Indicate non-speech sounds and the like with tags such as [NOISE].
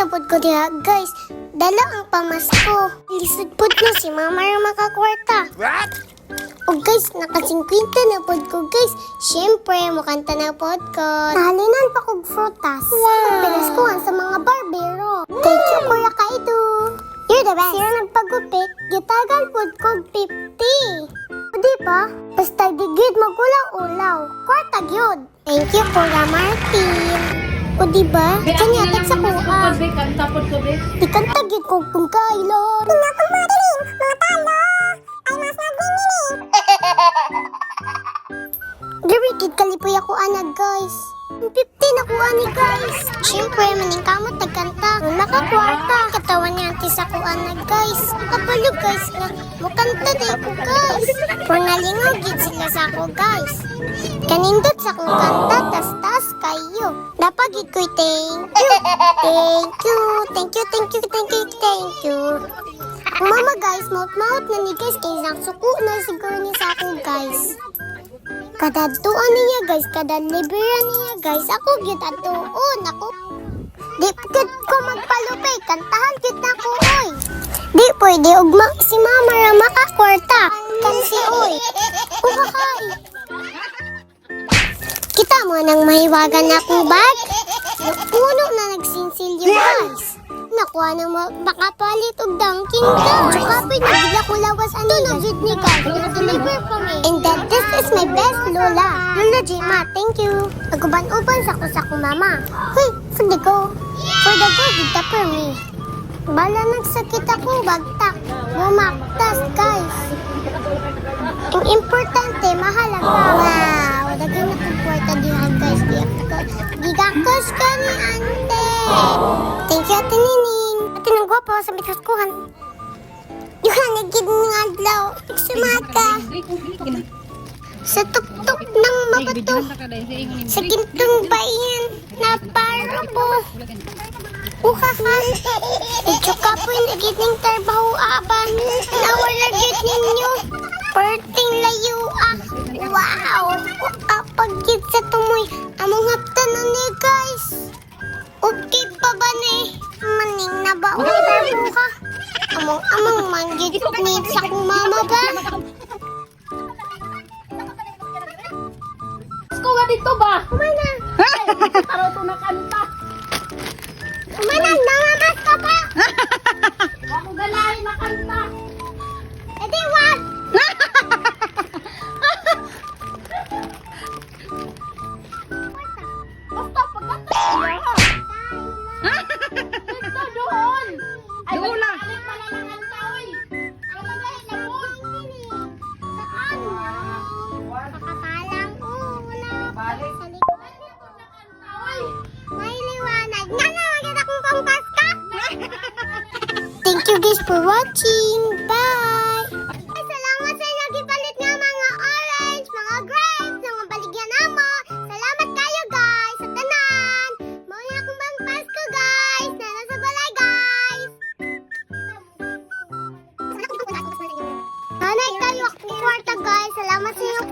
na pod ko diha, guys. Dala ang pamasko. Lisod pod no si mama ra makakwarta. What? O guys, naka-50 na pod ko, guys. Siyempre, mukanta na pod ko. Nahalinan pa kog frutas. Wow. Pinaskuhan sa mga barbero. Thank you, Kuya Kaido. You're the best. Sira nagpagupit, gitagan pod kog 50. O di ba? Basta digid magulaw-ulaw. Kwarta gyud. Thank you, Kuya Martin. O di ba? Kanyatag sa kuha. Be, kanta po ko, be. Ikantag yun ko kung kailon. Pinakang madaling, mga talo. Ay, mas nagbinig. [LAUGHS] Dirikid kalipoy ako anag, guys. 15 ako ani, guys. Siyempre, maning kamot nagkanta. Nakakwarta, katawan niya antis ako anag, guys. Kapalo, guys, nga. Mukanta din ko, guys. Kung nalingogit sila sa ako, guys. Kanindot sa kong kanta. Napagit ko'y thank you. Thank you, thank you, thank you, thank you, thank you. Mama guys, maut-maut na ni guys kay suko na siguro ni sa ako guys. Kada tuon niya guys, kada liberan niya guys, ako gyud atuon ako. Di pagkat ko magpalupay, kantahan gyud na ko oy. Di pwede ugma si mama ra makakwarta. Kasi oy. Uhahay. Kita mo nang mahiwagan na bag? Puno na nagsinsilyo guys. Nakuha na mo, makapalit og dangking ka. Tsaka pinagila ko lawas ano na jud ni ka. Deliver pa me. And that this is my best Lola. Lola Jima, thank you. Aguban-uban sa ko sa ko mama. Hoy, for the go. For the go, gita per me. Bala nagsakit ako, bagtak. Bumaktas, guys. Ang importante, mahalaga. Wow, Gigakos ka ni ante. Thank you, Ate Nining. Ate nang gwapo sa mitaskuhan. Yung nagid ng adlaw. Sumaka. Sa tuktok ng mabato. Sa gintong bayan na paro po. Uhaha. Medyo ka po yung nagid ng trabaho aban. Nawala gid ninyo. Maning na ba? O trabaho ka? Among among manggid ni sa kong mama ba? Ko nga dito ba? Kumana. Taro to na kanta. you guys for watching. Bye! Salamat sa inyo nagipalit ng mga orange, mga grapes, mga baligyan namo. Salamat kayo guys sa tanan. Mauya akong bang Pasko guys. Nara sa balay guys. Hanay tayo ako kwarta guys. Salamat sa inyong